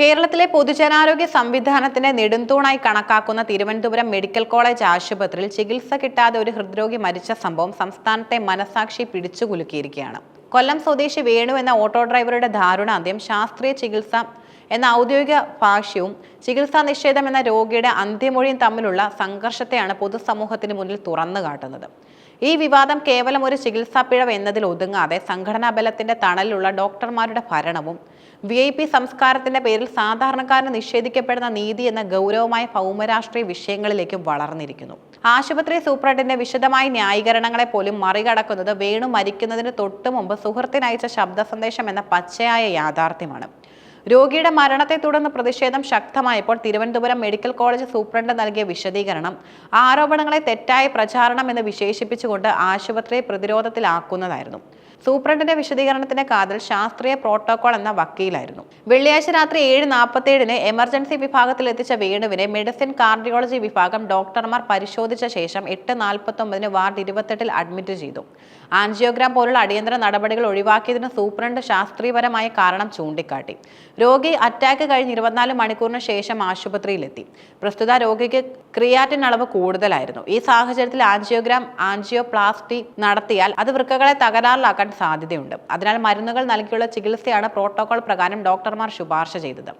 കേരളത്തിലെ പൊതുജനാരോഗ്യ സംവിധാനത്തിന്റെ നെടുന്തൂണായി കണക്കാക്കുന്ന തിരുവനന്തപുരം മെഡിക്കൽ കോളേജ് ആശുപത്രിയിൽ ചികിത്സ കിട്ടാതെ ഒരു ഹൃദ്രോഗി മരിച്ച സംഭവം സംസ്ഥാനത്തെ മനസാക്ഷി പിടിച്ചുകുലുക്കിയിരിക്കുകയാണ്. കൊല്ലം സ്വദേശി വേണു എന്ന ഓട്ടോ ഡ്രൈവറുടെ ദാരുണാന്ത്യം ശാസ്ത്രീയ ചികിത്സ എന്ന ഔദ്യോഗിക ഭാഷ്യവും ചികിത്സാ നിഷേധം എന്ന രോഗിയുടെ അന്ത്യമൊഴിയും തമ്മിലുള്ള സംഘർഷത്തെയാണ് പൊതുസമൂഹത്തിന് മുന്നിൽ തുറന്നു കാട്ടുന്നത്. ഈ വിവാദം കേവലം ഒരു ചികിത്സാ പിഴവ് എന്നതിൽ ഒതുങ്ങാതെ സംഘടനാ ബലത്തിന്റെ തണലിലുള്ള ഡോക്ടർമാരുടെ ഭരണവും വി ഐ പി സംസ്കാരത്തിന്റെ പേരിൽ സാധാരണക്കാരന് നിഷേധിക്കപ്പെടുന്ന നീതി എന്ന ഗൗരവമായ ഭൗമരാഷ്ട്രീയ വിഷയങ്ങളിലേക്ക് വളർന്നിരിക്കുന്നു. ആശുപത്രി സൂപ്രണ്ടിന്റെ വിശദമായ ന്യായീകരണങ്ങളെ പോലും മറികടക്കുന്നത് വേണു മരിക്കുന്നതിന് തൊട്ടു മുമ്പ് സുഹൃത്തിനയച്ച ശബ്ദ സന്ദേശം എന്ന പച്ചയായ യാഥാർത്ഥ്യമാണ്. രോഗിയുടെ മരണത്തെ തുടർന്ന് പ്രതിഷേധം ശക്തമായപ്പോൾ തിരുവനന്തപുരം മെഡിക്കൽ കോളേജ് സൂപ്രണ്ട് നൽകിയ വിശദീകരണം ആരോപണങ്ങളെ തെറ്റായ പ്രചാരണം എന്ന് വിശേഷിപ്പിച്ചുകൊണ്ട് ആശുപത്രിയെ പ്രതിരോധത്തിലാക്കുന്നതായിരുന്നു. സൂപ്രണ്ടിന്റെ വിശദീകരണത്തിന്റെ കാതൽ ശാസ്ത്രീയ പ്രോട്ടോകോൾ എന്ന വക്കീലായിരുന്നു. വെള്ളിയാഴ്ച രാത്രി ഏഴ് നാൽപ്പത്തേഴിന് എമർജൻസി വിഭാഗത്തിൽ എത്തിച്ച വേണുവിനെ മെഡിസിൻ കാർഡിയോളജി വിഭാഗം ഡോക്ടർമാർ പരിശോധിച്ച ശേഷം എട്ട് നാൽപ്പത്തൊമ്പതിന് വാർഡ് ഇരുപത്തെട്ടിൽ അഡ്മിറ്റ് ചെയ്തു. ആൻജിയോഗ്രാം പോലുള്ള അടിയന്തര നടപടികൾ ഒഴിവാക്കിയതിന് സൂപ്രണ്ട് ശാസ്ത്രീയപരമായ കാരണം ചൂണ്ടിക്കാട്ടി. രോഗി അറ്റാക്ക് കഴിഞ്ഞ് ഇരുപത്തിനാല് മണിക്കൂറിന് ശേഷം ആശുപത്രിയിലെത്തി. പ്രസ്തുത രോഗിക്ക് ക്രിയാറ്റിൻ അളവ് കൂടുതലായിരുന്നു. ഈ സാഹചര്യത്തിൽ ആൻജിയോഗ്രാം ആൻജിയോപ്ലാസ്റ്റി നടത്തിയാൽ അത് വൃക്കകളെ തകരാറിലാക്കാൻ സാധ്യതയുണ്ട്. അതിനാൽ മരുന്നുകൾ നൽകിയുള്ള ചികിത്സയാണ് പ്രോട്ടോകോൾ പ്രകാരം ഡോക്ടർമാർ ശുപാർശ ചെയ്തത്.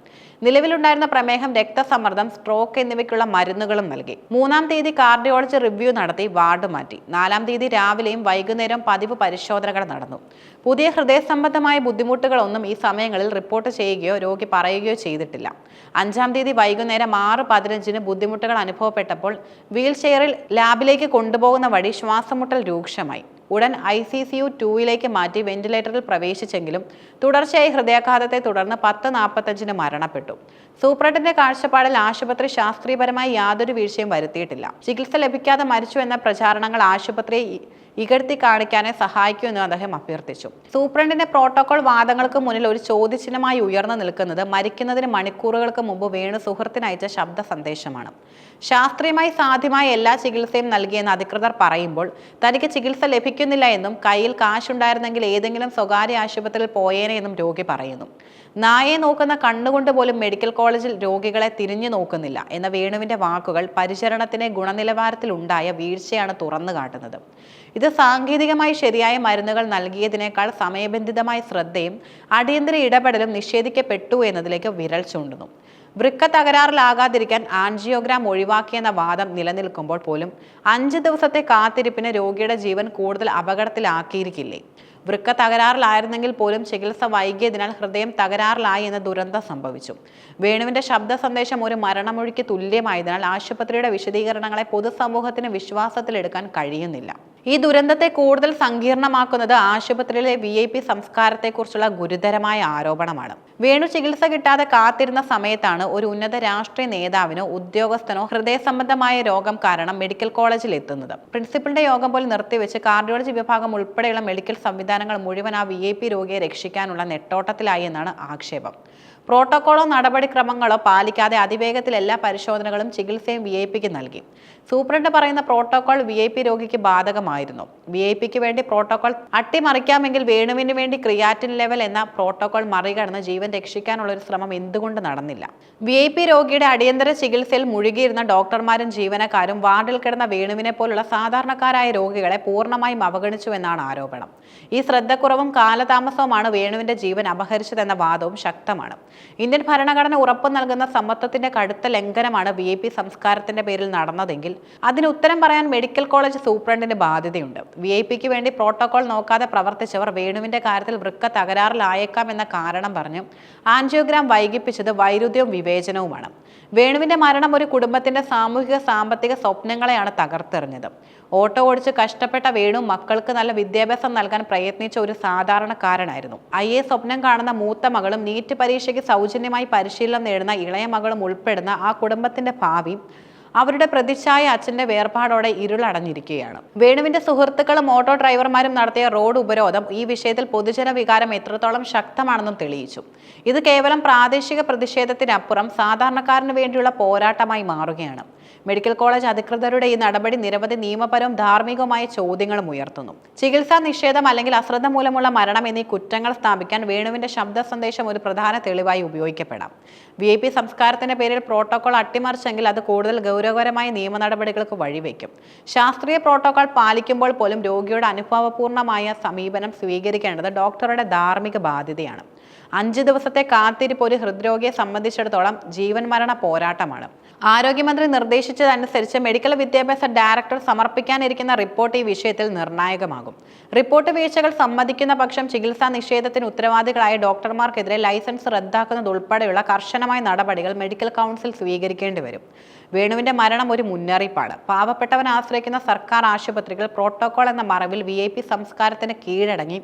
നിലവിലുണ്ടായിരുന്ന പ്രമേഹം രക്തസമ്മർദ്ദം സ്ട്രോക്ക് എന്നിവയ്ക്കുള്ള മരുന്നുകളും നൽകി. മൂന്നാം തീയതി കാർഡിയോളജി റിവ്യൂ നടത്തി വാർഡ് മാറ്റി. നാലാം തീയതി രാവിലെയും വൈകുന്നേരം പതിവ് പരിശോധനകൾ നടന്നു. പുതിയ ഹൃദയ സംബന്ധമായ ബുദ്ധിമുട്ടുകളൊന്നും ഈ സമയങ്ങളിൽ റിപ്പോർട്ട് ചെയ്യുകയോ രോഗി പറയുകയോ ചെയ്തിട്ടില്ല. അഞ്ചാം തീയതി വൈകുന്നേരം ആറ് പതിനഞ്ചിന് ബുദ്ധിമുട്ടുകൾ അനുഭവപ്പെട്ടപ്പോൾ വീൽചെയറിൽ ലാബിലേക്ക് കൊണ്ടുപോകുന്ന വഴി ശ്വാസമുട്ടൽ രൂക്ഷമായി. ഉടൻ ഐ സി സി യു ടൂയിലേക്ക് മാറ്റി വെന്റിലേറ്ററിൽ പ്രവേശിച്ചെങ്കിലും തുടർച്ചയായി ഹൃദയാഘാതത്തെ തുടർന്ന് പത്ത് നാൽപ്പത്തഞ്ചിന് മരണപ്പെട്ടു. സൂപ്രണ്ടിന്റെ കാഴ്ചപ്പാടിൽ ആശുപത്രി ശാസ്ത്രീയപരമായി യാതൊരു വീഴ്ചയും വരുത്തിയിട്ടില്ല. ചികിത്സ ലഭിക്കാതെ മരിച്ചു എന്ന പ്രചാരണങ്ങൾ ആശുപത്രിയെ ഇ- ഇകഴ്ത്തി കാണിക്കാനെ സഹായിക്കൂ എന്ന് അദ്ദേഹം അഭ്യർത്ഥിച്ചു. സൂപ്രണ്ടിന്റെ പ്രോട്ടോകോൾ വാദങ്ങൾക്ക് മുന്നിൽ ഒരു ചോദ്യചിഹ്നമായി ഉയർന്നു നിൽക്കുന്നത് മരിക്കുന്നതിന് മണിക്കൂറുകൾക്ക് മുമ്പ് വേണു സുഹൃത്തിന് അയച്ച ശബ്ദ സന്ദേശമാണ്. ശാസ്ത്രീയമായി സാധ്യമായ എല്ലാ ചികിത്സയും നൽകിയെന്ന് അധികൃതർ പറയുമ്പോൾ തനിക്ക് ചികിത്സ ലഭിക്കുന്നില്ല എന്നും കയ്യിൽ കാശുണ്ടായിരുന്നെങ്കിൽ ഏതെങ്കിലും സ്വകാര്യ ആശുപത്രിയിൽ പോയേനെ എന്നും രോഗി പറയുന്നു. നായെ നോക്കുന്ന കണ്ണുകൊണ്ട് പോലും മെഡിക്കൽ കോളേജിൽ രോഗികളെ തിരിഞ്ഞു നോക്കുന്നില്ല എന്ന വേണുവിന്റെ വാക്കുകൾ പരിചരണത്തിന് ഗുണനിലവാരത്തിൽ ഉണ്ടായ വീഴ്ചയാണ് തുറന്നു കാട്ടുന്നത്. ഇത് സാങ്കേതികമായി ശരിയായ മരുന്നുകൾ നൽകിയതിനേക്കാൾ സമയബന്ധിതമായ ശ്രദ്ധയും അടിയന്തര ഇടപെടലും നിഷേധിക്കപ്പെട്ടു എന്നതിലേക്ക് വിരൽ ചൂണ്ടുന്നു. വൃക്ക തകരാറിലാകാതിരിക്കാൻ ആൻജിയോഗ്രാം ഒഴിവാക്കിയെന്ന വാദം നിലനിൽക്കുമ്പോൾ പോലും അഞ്ച് ദിവസത്തെ കാത്തിരിപ്പിന് രോഗിയുടെ ജീവൻ കൂടുതൽ അപകടത്തിലാക്കിയിരിക്കില്ലേ? വൃക്ക തകരാറിലായിരുന്നെങ്കിൽ പോലും ചികിത്സ വൈകിയതിനാൽ ഹൃദയം തകരാറിലായി എന്ന ദുരന്തം സംഭവിച്ചു. വേണുവിന്റെ ശബ്ദ സന്ദേശം ഒരു മരണമൊഴിക്ക് തുല്യമായതിനാൽ ആശുപത്രിയുടെ വിശദീകരണങ്ങളെ പൊതുസമൂഹത്തിന് വിശ്വാസത്തിലെടുക്കാൻ കഴിയുന്നില്ല. ഈ ദുരന്തത്തെ കൂടുതൽ സങ്കീർണമാക്കുന്നത് ആശുപത്രിയിലെ വി ഐ പി സംസ്കാരത്തെക്കുറിച്ചുള്ള ഗുരുതരമായ ആരോപണമാണ്. വേണു ചികിത്സ കിട്ടാതെ കാത്തിരുന്ന സമയത്താണ് ഒരു ഉന്നത രാഷ്ട്രീയ നേതാവിനോ ഉദ്യോഗസ്ഥനോ ഹൃദയ സംബന്ധമായ രോഗം കാരണം മെഡിക്കൽ കോളേജിൽ എത്തുന്നത്. പ്രിൻസിപ്പലിന്റെ യോഗം പോലെ നിർത്തിവെച്ച് കാർഡിയോളജി വിഭാഗം ഉൾപ്പെടെയുള്ള മെഡിക്കൽ സംവിധാനങ്ങൾ മുഴുവൻ ആ വി ഐ പി രോഗിയെ രക്ഷിക്കാനുള്ള നെട്ടോട്ടത്തിലായി എന്നാണ് ആക്ഷേപം. പ്രോട്ടോക്കോളോ നടപടിക്രമങ്ങളോ പാലിക്കാതെ അതിവേഗത്തിൽ എല്ലാ പരിശോധനകളും ചികിത്സയും വി ഐ പിക്ക് നൽകി. സൂപ്രണ്ട് പറയുന്ന പ്രോട്ടോകോൾ വി ഐ പി രോഗിക്ക് ബാധകമായിരുന്നു. വി ഐ പിക്ക് വേണ്ടി പ്രോട്ടോകോൾ അട്ടിമറിക്കാമെങ്കിൽ വേണുവിന് വേണ്ടി ക്രിയാറ്റിൻ ലെവൽ എന്ന പ്രോട്ടോകോൾ മറികടന്ന് ജീവൻ രക്ഷിക്കാനുള്ള ഒരു ശ്രമം എന്തുകൊണ്ട് നടന്നില്ല? വി ഐ പി രോഗിയുടെ അടിയന്തര ചികിത്സയിൽ മുഴുകിയിരുന്ന ഡോക്ടർമാരും ജീവനക്കാരും വാർഡിൽ കിടന്ന വേണുവിനെ പോലുള്ള സാധാരണക്കാരായ രോഗികളെ പൂർണമായും അവഗണിച്ചു എന്നാണ് ആരോപണം. ഈ ശ്രദ്ധക്കുറവും കാലതാമസവുമാണ് വേണുവിന്റെ ജീവൻ അപഹരിച്ചതെന്ന വാദവും ശക്തമാണ്. ഇന്ത്യൻ ഭരണഘടന ഉറപ്പ് നൽകുന്ന സമത്വത്തിന്റെ കടുത്ത ലംഘനമാണ് വി ഐ പി സംസ്കാരത്തിന്റെ പേരിൽ നടന്നതെങ്കിൽ അതിന് ഉത്തരം പറയാൻ മെഡിക്കൽ കോളേജ് സൂപ്രണ്ടിന് ബാധ്യതയുണ്ട്. വി ഐ പിക്ക് വേണ്ടി പ്രോട്ടോകോൾ നോക്കാതെ പ്രവർത്തിച്ചവർ വേണുവിന്റെ കാര്യത്തിൽ വൃക്ക തകരാറിലായേക്കാം എന്ന കാരണം പറഞ്ഞ് ആൻജിയോഗ്രാം വൈകിപ്പിച്ചത് വൈരുദ്ധ്യവും വിവേചനവുമാണ്. വേണുവിന്റെ മരണം ഒരു കുടുംബത്തിന്റെ സാമൂഹിക സാമ്പത്തിക സ്വപ്നങ്ങളെയാണ് തകർത്തെറിഞ്ഞത്. ഓട്ടോ ഓടിച്ച് കഷ്ടപ്പെട്ട വേണു മക്കൾക്ക് നല്ല വിദ്യാഭ്യാസം നൽകാൻ പ്രയത്നിച്ച ഒരു സാധാരണക്കാരനായിരുന്നു. ഐ എ സ്വപ്നം കാണുന്ന മൂത്ത മകളും നീറ്റ് പരീക്ഷയ്ക്ക് സൗജന്യമായി പരിശീലനം നേടുന്ന ഇളയ മകളും ഉൾപ്പെടുന്ന ആ കുടുംബത്തിന്റെ ഭാവി അവരുടെ പ്രതിച്ഛായ അച്ഛന്റെ വേർപാടോടെ ഇരുളടഞ്ഞിരിക്കുകയാണ്. വേണുവിന്റെ സുഹൃത്തുക്കളും ഓട്ടോ ഡ്രൈവർമാരും നടത്തിയ റോഡ് ഉപരോധം ഈ വിഷയത്തിൽ പൊതുജന വികാരം എത്രത്തോളം ശക്തമാണെന്നും തെളിയിച്ചു. ഇത് കേവലം പ്രാദേശിക പ്രതിഷേധത്തിനപ്പുറം സാധാരണക്കാരന് വേണ്ടിയുള്ള പോരാട്ടമായി മാറുകയാണ്. മെഡിക്കൽ കോളേജ് അധികൃതരുടെ ഈ നടപടി നിരവധി നിയമപരവും ധാർമ്മികവുമായ ചോദ്യങ്ങളും ഉയർത്തുന്നു. ചികിത്സാ നിഷേധം അല്ലെങ്കിൽ അശ്രദ്ധ മൂലമുള്ള മരണം എന്നീ കുറ്റങ്ങൾ സ്ഥാപിക്കാൻ വേണുവിന്റെ ശബ്ദ സന്ദേശം ഒരു പ്രധാന തെളിവായി ഉപയോഗിക്കപ്പെടാം. വി ഐ പി സംസ്കാരത്തിന്റെ പേരിൽ പ്രോട്ടോകോൾ അട്ടിമറിച്ചെങ്കിൽ അത് കൂടുതൽ ഗൗരവകരമായ നിയമ നടപടികൾക്ക് വഴിവെക്കും. ശാസ്ത്രീയ പ്രോട്ടോകോൾ പാലിക്കുമ്പോൾ പോലും രോഗിയുടെ അനുഭവപൂർണമായ സമീപനം സ്വീകരിക്കേണ്ടത് ഡോക്ടറുടെ ധാർമ്മിക ബാധ്യതയാണ്. അഞ്ച് ദിവസത്തെ കാത്തിരിപ്പ് ഒരു ഹൃദ്രോഗിയെ സംബന്ധിച്ചിടത്തോളം ജീവൻ മരണ പോരാട്ടമാണ്. ആരോഗ്യമന്ത്രി നിർദ്ദേശിച്ചതനുസരിച്ച് മെഡിക്കൽ വിദ്യാഭ്യാസ ഡയറക്ടർ സമർപ്പിക്കാനിരിക്കുന്ന റിപ്പോർട്ട് ഈ വിഷയത്തിൽ നിർണായകമാകും. റിപ്പോർട്ട് വീഴ്ചകൾ സമ്മതിക്കുന്ന പക്ഷം ചികിത്സാ നിഷേധത്തിന് ഉത്തരവാദികളായ ഡോക്ടർമാർക്കെതിരെ ലൈസൻസ് റദ്ദാക്കുന്നതുൾപ്പെടെയുള്ള കർശനമായ നടപടികൾ മെഡിക്കൽ കൗൺസിൽ സ്വീകരിക്കേണ്ടി വരും. വേണുവിന്റെ മരണം ഒരു മുന്നറിയിപ്പാണ്. പാവപ്പെട്ടവൻ ആശ്രയിക്കുന്ന സർക്കാർ ആശുപത്രികൾ പ്രോട്ടോകോൾ എന്ന മറവിൽ വി സംസ്കാരത്തിന് കീഴടങ്ങി.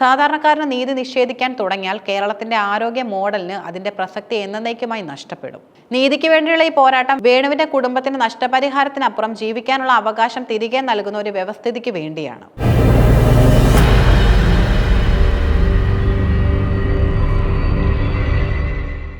സാധാരണക്കാരന് നീതി നിഷേധിക്കാൻ തുടങ്ങിയാൽ കേരളത്തിന്റെ ആരോഗ്യ മോഡലിന് അതിന്റെ പ്രസക്തി എന്നേക്കുമായി നഷ്ടപ്പെടും. നീതിക്ക് വേണ്ടിയുള്ള ഈ പോരാട്ടം വേണുവിന്റെ കുടുംബത്തിന് നഷ്ടപരിഹാരത്തിനപ്പുറം ജീവിക്കാനുള്ള അവകാശം തിരികെ നൽകുന്ന ഒരു വ്യവസ്ഥിതിക്ക് വേണ്ടിയാണ്.